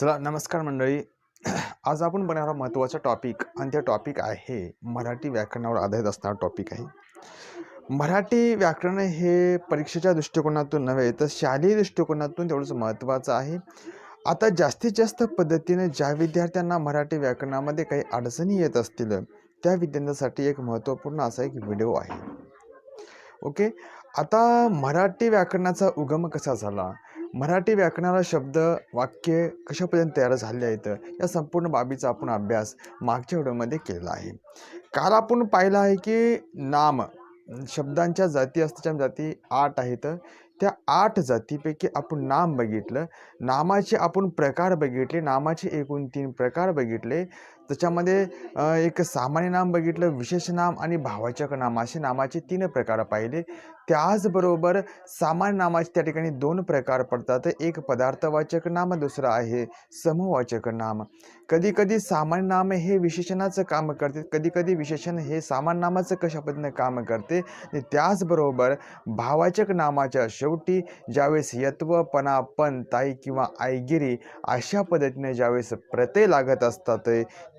चला नमस्कार मंडळी. आज आपण बनवणारा महत्त्वाचा टॉपिक आणि त्या टॉपिक आहे मराठी व्याकरणावर आधारित असणारा टॉपिक आहे. मराठी व्याकरण हे परीक्षेच्या दृष्टिकोनातून नव्हे तर शालेय दृष्टिकोनातून तेवढंच महत्त्वाचं आहे. आता जास्तीत जास्त पद्धतीने ज्या विद्यार्थ्यांना मराठी व्याकरणामध्ये काही अडचणी येत असतील त्या विद्यार्थ्यांसाठी एक महत्त्वपूर्ण असा एक व्हिडिओ आहे. ओके आता मराठी व्याकरणाचा उगम कसा झाला? मराठी व्याकरणाला शब्द वाक्य कशापर्यंत तयार झाले आहेत? या संपूर्ण बाबीचा आपण अभ्यास मागच्या व्हिडिओमध्ये केला आहे. काल आपण पाहिलं आहे की नाम शब्दांच्या जाती असताच्या जाती आठ आहेत. त्या आठ जातीपैकी आपण नाम बघितलं. नामाचे आपण प्रकार बघितले. नामाचे एकूण तीन प्रकार बघितले. त्याच्यामध्ये एक सामान्य नाम बघितलं विशेष नाम आणि भावाचक नाम. असे नामाचे तीन प्रकार पाहिले. त्याचबरोबर सामान्य नामाचे त्या ठिकाणी दोन प्रकार पडतात. एक पदार्थवाचक नाम दुसरं आहे समूहवाचक नाम. कधी कधी सामान्य नाम हे विशेषणाचं काम करते. कधी कधी विशेषण हे सामान्य नामाचं कशा पद्धतीनं काम करते? त्याचबरोबर भावाचक नामाच्या शेवटी ज्यावेळेस यत्व पण ताई किंवा आईगिरी अशा पद्धतीने ज्यावेळेस प्रत्यय लागत असतात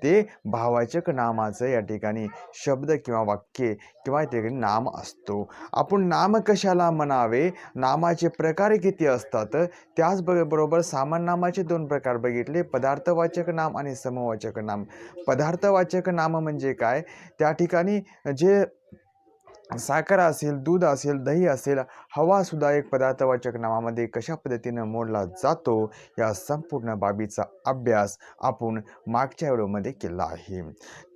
ते भावाचक नामाचं या ठिकाणी शब्द किंवा वाक्य किंवा त्या ठिकाणी नाम असतो. आपण नाम कशाला म्हणावे? नामाचे प्रकार किती असतात? त्याचबरोबर सामान बरोबर नामाचे दोन प्रकार बघितले. पदार्थवाचक नाम आणि समवाचक नाम. पदार्थवाचक नाम म्हणजे काय? त्या ठिकाणी जे साखर असेल दूध असेल दही असेल हवासुद्धा एक पदार्थवाचक नामामध्ये कशा पद्धतीनं मोडला जातो या संपूर्ण बाबीचा अभ्यास आपण मागच्या व्हिडिओमध्ये केला आहे.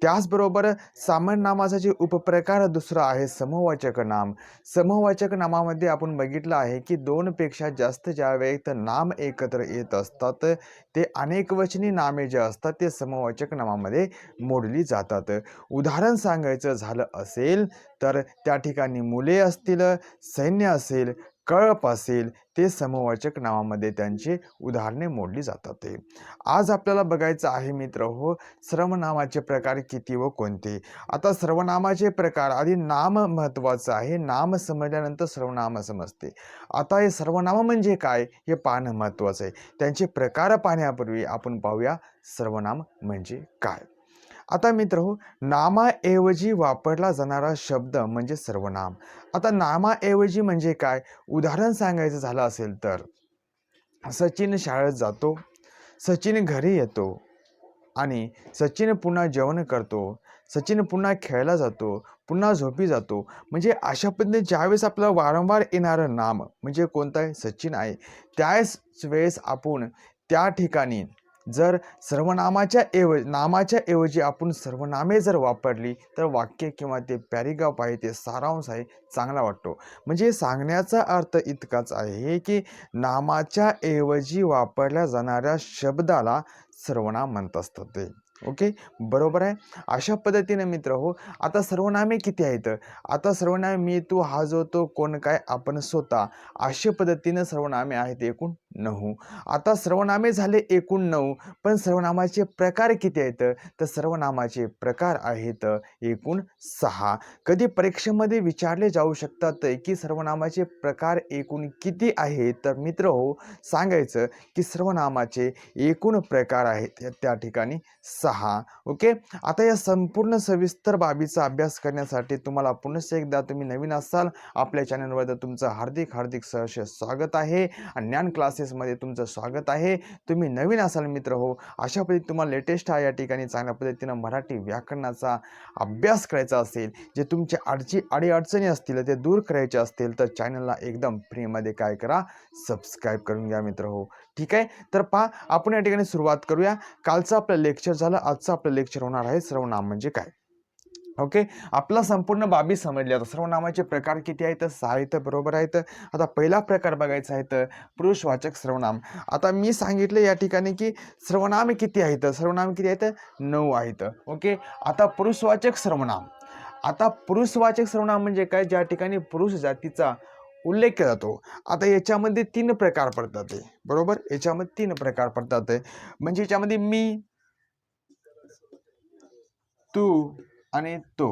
त्याचबरोबर सामान्य नामाचा जे उपप्रकार दुसरा आहे समूहवाचक नाम. समूहवाचक नामामध्ये आपण बघितलं आहे की दोनपेक्षा जास्त ज्या वेळेत नाम एकत्र येत असतात ते अनेकवचनी नामे जे असतात ते समूहवाचक नामामध्ये मोडली जातात. उदाहरण सांगायचं झालं असेल तर त्या ठिकाणी मुले असतील सैन्य असेल कळप असेल ते समवाचक नावामध्ये त्यांची उदाहरणे मोडली जातात आज आपल्याला बघायचं आहे मित्र हो सर्वनामाचे प्रकार किती व कोणते? आता सर्वनामाचे प्रकार आधी नाम महत्त्वाचं आहे. नाम समजल्यानंतर सर्वनाम समजते. आता हे सर्वनाम म्हणजे काय? हे पाहणं महत्त्वाचं आहे. त्यांचे प्रकार पाहण्यापूर्वी आपण पाहूया सर्वनाम म्हणजे काय. आता मित्र हो नामाऐवजी वापरला जाणारा शब्द म्हणजे सर्वनाम. आता नामाऐवजी म्हणजे काय? उदाहरण सांगायचं झालं असेल तर सचिन शाळेत जातो सचिन घरी येतो आणि सचिन पुन्हा जेवण करतो सचिन पुन्हा खेळायला जातो पुन्हा झोपी जातो. म्हणजे अशा पद्धतीने ज्यावेळेस आपलं वारंवार येणारं नाम म्हणजे कोणतं आहे? सचिन आहे. त्याच वेळेस आपण त्या ठिकाणी जर सर्वनामाच्या ऐव नामाच्या ऐवजी आपण सर्वनामे जर वापरली तर वाक्य किंवा ते पॅरिग्राफ आहे ते सारांश आहे चांगला वाटतो. म्हणजे सांगण्याचा अर्थ इतकाच आहे की नामाच्या ऐवजी वापरल्या जाणाऱ्या शब्दाला सर्वनाम म्हणत असतं ते. ओके? बरोबर आहे? अशा पद्धतीने मित्र हो आता सर्वनामे किती आहेत? आता सर्वनामे मी तू हा जो तो कोण काय आपण स्वतः अशा पद्धतीनं सर्वनामे आहेत एकूण? नऊ. आता सर्वनामे झाले एकूण नऊ पण सर्वनामाचे प्रकार किती आहेत? तर सर्वनामाचे प्रकार आहेत एकूण सहा. कधी परीक्षेमध्ये विचारले जाऊ शकतात की सर्वनामाचे प्रकार एकूण किती आहेत? तर मित्र हो सांगायचं की सर्वनामाचे एकूण प्रकार आहेत त्या- ठिकाणी सहा. ओके? आता या संपूर्ण सविस्तर बाबीचा अभ्यास करण्यासाठी तुम्हाला पुनश एकदा तुम्ही नवीन असाल आपल्या चॅनलवर तुमचं हार्दिक हार्दिक सहर्ष स्वागत आहे. आणि ज्ञान क्लासेसमध्ये तुमचं स्वागत आहे. तुम्ही नवीन असाल मित्र हो अशा पद्धतीने तुम्हाला लेटेस्ट हा या ठिकाणी चांगल्या पद्धतीनं मराठी व्याकरणाचा अभ्यास करायचा असेल जे तुमचे अडची अडीअडचणी असतील ते दूर करायचे असतील तर चॅनलला एकदम फ्रीमध्ये काय करा सबस्क्राईब करून घ्या मित्र हो. ठीक आहे? तर पहा आपण या ठिकाणी सुरुवात करूया. कालचं आपलं लेक्चर झालं आजचं आपलं लेक्चर होणार आहे. सर्वनाम म्हणजे काय? ओके? आपला संपूर्ण बाबी समजली. आता सर्वनामाचे प्रकार किती आहेत? सहा आहेत बरोबर आहेत. आता पहिला प्रकार बघायचा आहे तर पुरुषवाचक सर्वनाम आता मी सांगितलं या ठिकाणी की सर्वनाम किती आहेत? सर्वनाम किती आहेत? नऊ आहेत. ओके? आता पुरुषवाचक सर्वनाम आता पुरुषवाचक सर्वनाम म्हणजे काय? ज्या ठिकाणी पुरुष जातीचा उल्लेख केला जातो. आता याच्यामध्ये तीन प्रकार पडतात बरोबर? याच्यामध्ये तीन प्रकार पडतात म्हणजे याच्यामध्ये मी तू आणि तो.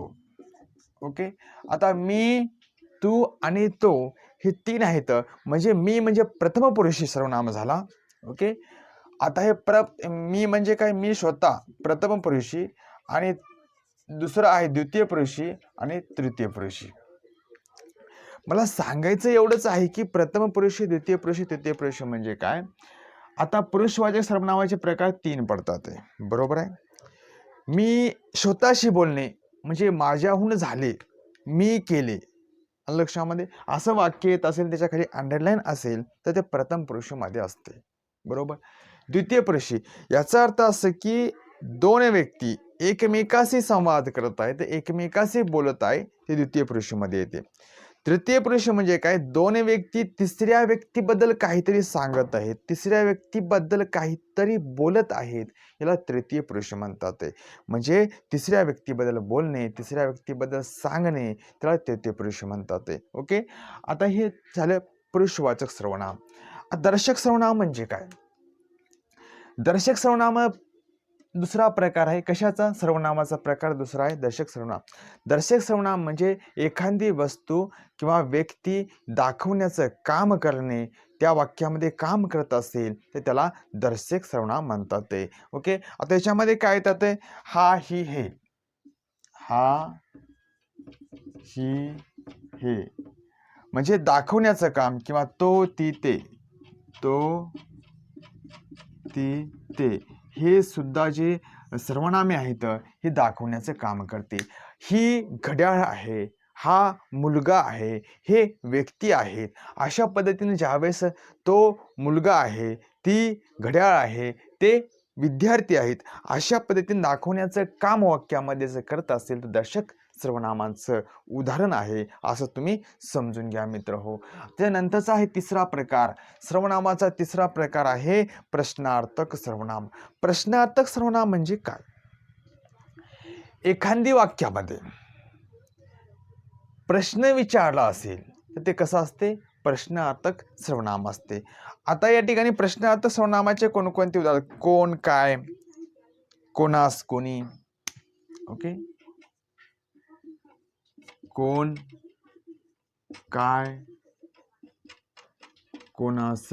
ओके आता मी तू आणि तो हे तीन आहेत. म्हणजे मी म्हणजे प्रथम पुरुषी सर्वनाम झाला. ओके आता हे प्र मी म्हणजे काय? मी स्वतः प्रथम पुरुषी आणि दुसरं आहे द्वितीय पुरुषी आणि तृतीय पुरुषी. मला सांगायचं एवढंच आहे की प्रथम पुरुषी द्वितीय पुरुषी तृतीय पुरुषी म्हणजे काय? आता पुरुषवाचक सर्वनामाचे प्रकार तीन पडतात. आहे. बरोबर आहे? मी स्वतःशी बोलणे म्हणजे माझ्याहून झाले मी केले. लक्षामध्ये असं वाक्य येत असेल त्याच्याखाली अंडरलाईन असेल तर ते प्रथम पुरुषमध्ये असते. बरोबर? द्वितीय पुरुषी याचा अर्थ असं की दोन व्यक्ती एकमेकाशी संवाद करत आहेत एकमेकाशी बोलत आहे ते द्वितीय पुरुषमध्ये येते. तृतीय पुरुष म्हणजे काय? दोन व्यक्ती तिसऱ्या व्यक्तीबद्दल काहीतरी सांगत आहेत. तिसऱ्या व्यक्तीबद्दल काहीतरी बोलत आहेत. याला तृतीय पुरुष म्हणतात आहे. म्हणजे तिसऱ्या व्यक्तीबद्दल बोलणे तिसऱ्या व्यक्तीबद्दल सांगणे त्याला तृतीय पुरुष म्हणतात आहे. ओके? आता हे झालं पुरुषवाचक सर्वनाम दर्शक सर्वनाम म्हणजे काय? दर्शक सर्वनाम दुसरा प्रकार आहे कशाचा? सर्वनामाचा प्रकार दुसरा आहे दर्शक सर्वनाम. दर्शक सर्वनाम म्हणजे एखादी वस्तू किंवा व्यक्ती दाखवण्याचं काम करणे त्या वाक्यामध्ये काम करत असेल तर त्याला दर्शक सर्वनाम म्हणतात ते. ओके? आता याच्यामध्ये काय येतात ते? हा ही हे. हा ही हे. म्हणजे दाखवण्याचं काम किंवा तो ती ते. तो ती ते. हे सुद्धा जे सर्वनामे आहेत हे दाखवण्याचं काम करते. ही घड्याळ आहे हा मुलगा आहे हे व्यक्ती आहेत. अशा पद्धतीने ज्यावेळेस तो मुलगा आहे ती घड्याळ आहे ते विद्यार्थी आहेत अशा पद्धतीने दाखवण्याचं काम वाक्यामध्ये जर करत असेल तर दर्शक सर्वनामांचं उदाहरण आहे असं तुम्ही समजून घ्या मित्र हो. त्यानंतरचा आहे तिसरा प्रकार. सर्वनामाचा तिसरा प्रकार आहे प्रश्नार्थक सर्वनाम प्रश्नार्थक सर्वनाम म्हणजे काय? एखादी वाक्यामध्ये प्रश्न विचारला असेल तर ते कसं असते? प्रश्नार्थक सर्वनाम असते. आता या ठिकाणी प्रश्नार्थक सर्वनामाचे कोणकोणते उदाहरण? कोण काय? कोणास कोणी? ओके? कोण? काय? कोणास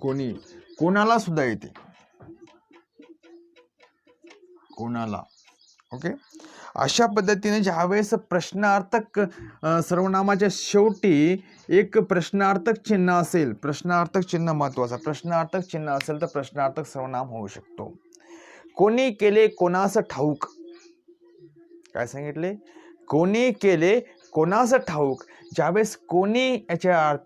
कोणी? कोणाला सुद्धा येते. कोणाला. ओके? अशा पद्धतीने ज्यावेळेस प्रश्नार्थक सर्वनामाच्या शेवटी एक प्रश्नार्थक चिन्ह असेल प्रश्नार्थक चिन्ह महत्त्वाचा प्रश्नार्थक चिन्ह असेल तर प्रश्नार्थक सर्वनाम होऊ शकतो. कोणी केले कोणास ठाऊक? काय सांगितले? कोणी केले कोणास ठाऊक? ज्यावेळेस कोणी याच्या अर्थ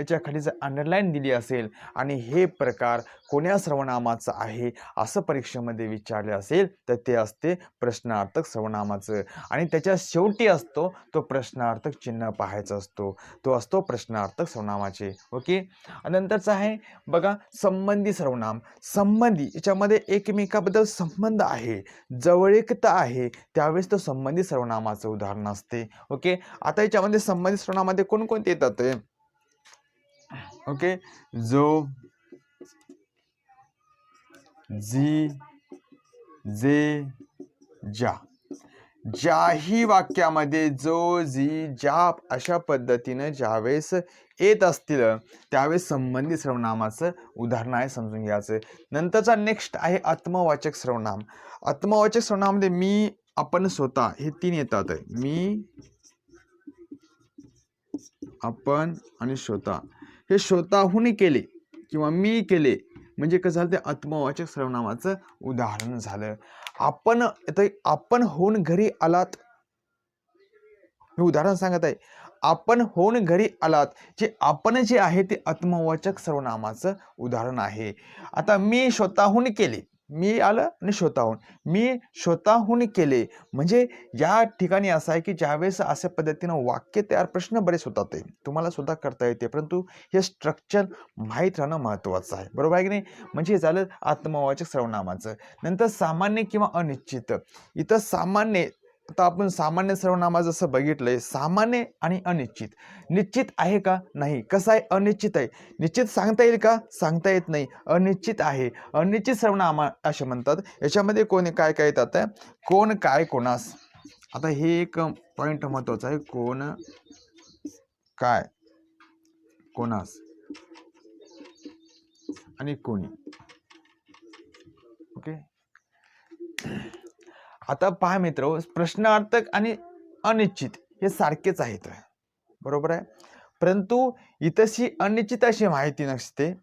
याच्या खाली जर अंडरलाईन दिली असेल आणि हे प्रकार कोण्या सर्वनामाचं आहे असं परीक्षेमध्ये विचारले असेल तर ते असते प्रश्नार्थक सर्वनामाचं. आणि त्याच्या शेवटी असतो तो प्रश्नार्थक चिन्ह पाहायचा असतो. तो असतो प्रश्नार्थक सर्वनामाचे. ओके? नंतरचं आहे बघा संबंधी सर्वनाम. संबंधी याच्यामध्ये एकमेकाबद्दल संबंध आहे. जवळीकता आहे. त्यावेळेस तो संबंधी सर्वनामाचं उदाहरण असते. ओके? आता याच्यामध्ये संबंधित सर्वनामामध्ये कोणकोणते येतात? ओके? जो जी जे ज्या. ज्याही वाक्यामध्ये जो जी ज्या अशा पद्धतीनं ज्यावेळेस येत असतील त्यावेळेस संबंधित सर्वनामाचं उदाहरण आहे समजून घ्यायचं. नंतरचा नेक्स्ट आहे आत्मवाचक सर्वनाम आत्मवाचक सर्वनामामध्ये मी आपण स्वतः हे तीन येतात. मी आपण आणि स्वतः. हे स्वतःहून केले किंवा मी केले. म्हणजे कसं झालं ते आत्मवाचक सर्वनामाचं उदाहरण झालं. आपण आपण होऊन घरी आलात. हे उदाहरण सांगत आहे. आपण होऊन घरी आलात. जे आपण जे आहे ते आत्मवाचक सर्वनामाचं उदाहरण आहे. आता मी स्वतःहून केले. मी आलं आणि स्वतःहून मी स्वतःहून केले. म्हणजे या ठिकाणी असं आहे की ज्यावेळेस अशा पद्धतीनं वाक्य तयार प्रश्न बरेच होतात ते. तुम्हाला सुद्धा करता येते. परंतु हे स्ट्रक्चर माहीत राहणं महत्त्वाचं आहे. बरोबर आहे की नाही? म्हणजे झालं आत्मवाचक सर्वनामाचं. नंतर सामान्य किंवा अनिश्चित. इथं सामान्य आता आपण सामान्य सर्वनामा जसं बघितलंय सामान्य आणि अनिश्चित. निश्चित आहे का? नाही. कसं आहे? अनिश्चित आहे. निश्चित सांगता येईल का? सांगता येत नाही. अनिश्चित आहे. अनिश्चित सर्वनामा असे म्हणतात. याच्यामध्ये कोण काय काय येतात कोण काय कोणास? आता हे एक पॉईंट महत्त्वाचा आहे. कोण काय कोणास? आणि कोणी? ओके? आता पहा मित्र प्रश्नार्थक आणि अनिश्चित हे सारखेच आहेत. बरोबर आहे? परंतु इथशी अनिश्चित अशी माहिती नसते.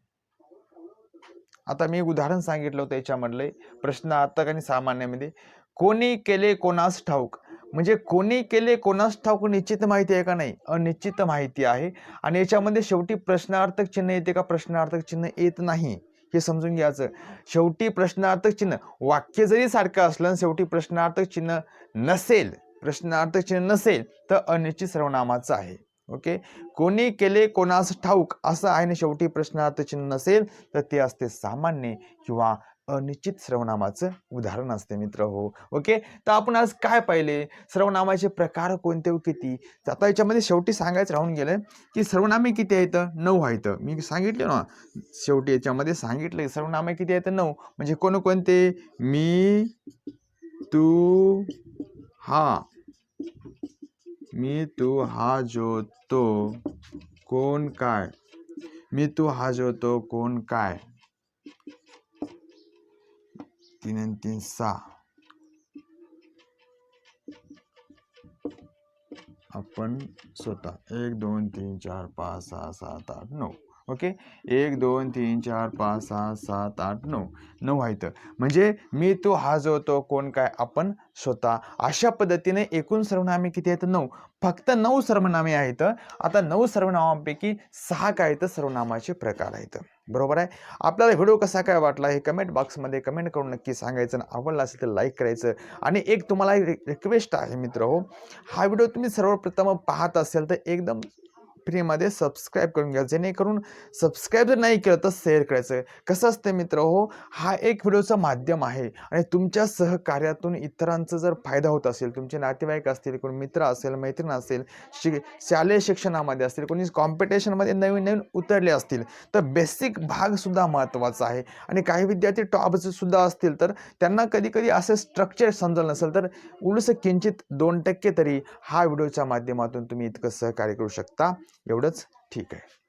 आता मी एक उदाहरण सांगितलं होतं याच्यामधले प्रश्नार्थक आणि सामान्यामध्ये. कोणी केले कोणास ठाऊक? म्हणजे कोणी केले कोणास ठाऊक निश्चित माहिती आहे का नाही? अनिश्चित माहिती आहे. आणि याच्यामध्ये शेवटी प्रश्नार्थक चिन्ह येते का? प्रश्नार्थक चिन्ह येत नाही. हे समजून घ्यायचं. शेवटी प्रश्नार्थक चिन्ह वाक्य जरी सारखं असलं शेवटी प्रश्नार्थक चिन्ह नसेल प्रश्नार्थक चिन्ह नसेल तर अनिश्चित सर्वनामाचं आहे. ओके? कोणी केले कोणास ठाऊक असं आहे आणि शेवटी प्रश्नार्थ चिन्ह नसेल तर ते असते सामान्य किंवा अनिश्चित सर्वनामाचं उदाहरण असते मित्र हो. ओके? तर आपण आज काय पाहिले? सर्वनामाचे प्रकार कोणते व किती? आता याच्यामध्ये शेवटी सांगायचं राहून गेलं की सर्वनामे किती आहेत? नऊ आहेत. मी सांगितले ना शेवटी याच्यामध्ये सांगितलं की सर्वनामे किती आहेत? नऊ. म्हणजे कोणकोणते? मी तू हा. मी तू हा जो तो कोण काय? मी तू हा जो तो कोण काय? तीन आणि तीन सहा आपण स्वतः एक दोन तीन चार पाच सहा सात आठ नऊ ओके? एक दोन तीन चार पाच सहा सात आठ नऊ. नऊ आहेत. म्हणजे मी तू हा जो तो कोण काय आपण स्वतः. अशा पद्धतीने एकूण सर्वनामे किती आहेत? नऊ. फक्त नऊ सर्वनामे आहेत. आता नऊ सर्वनामांपैकी सहा काय आहेत? सर्वनामाचे प्रकार आहेत. बरोबर आहे? आपल्याला व्हिडिओ कसा काय वाटला हे कमेंट बॉक्समध्ये कमेंट करून नक्की सांगायचं. आणि आवडला असेल तर लाईक करायचं. आणि एक तुम्हाला रिक्वेस्ट आहे मित्र हो. हा व्हिडिओ तुम्ही सर्वप्रथम पाहत असेल तर एकदम फ्रीमध्ये सबस्क्राईब करून घ्या. जेणेकरून सबस्क्राईब जर नाही केलं तर शेअर करायचं. कसं असतं मित्र हो हा एक व्हिडिओचं माध्यम आहे आणि तुमच्या सहकार्यातून इतरांचा जर फायदा होत असेल तुमचे नातेवाईक असतील कोणी मित्र असेल मैत्रीण असेल शि शालेय शिक्षणामध्ये असतील कोणी कॉम्पिटिशनमध्ये नवीन नवीन उतरले असतील तर बेसिक भागसुद्धा महत्त्वाचा आहे. आणि काही विद्यार्थी टॉपचे सुद्धा असतील तर त्यांना कधी कधी असं स्ट्रक्चर समजलं नसेल तर उलसं किंचित दोन टक्के तरी हा व्हिडिओच्या माध्यमातून तुम्ही इतकं सहकार्य करू शकता. एवढंच. ठीक आहे.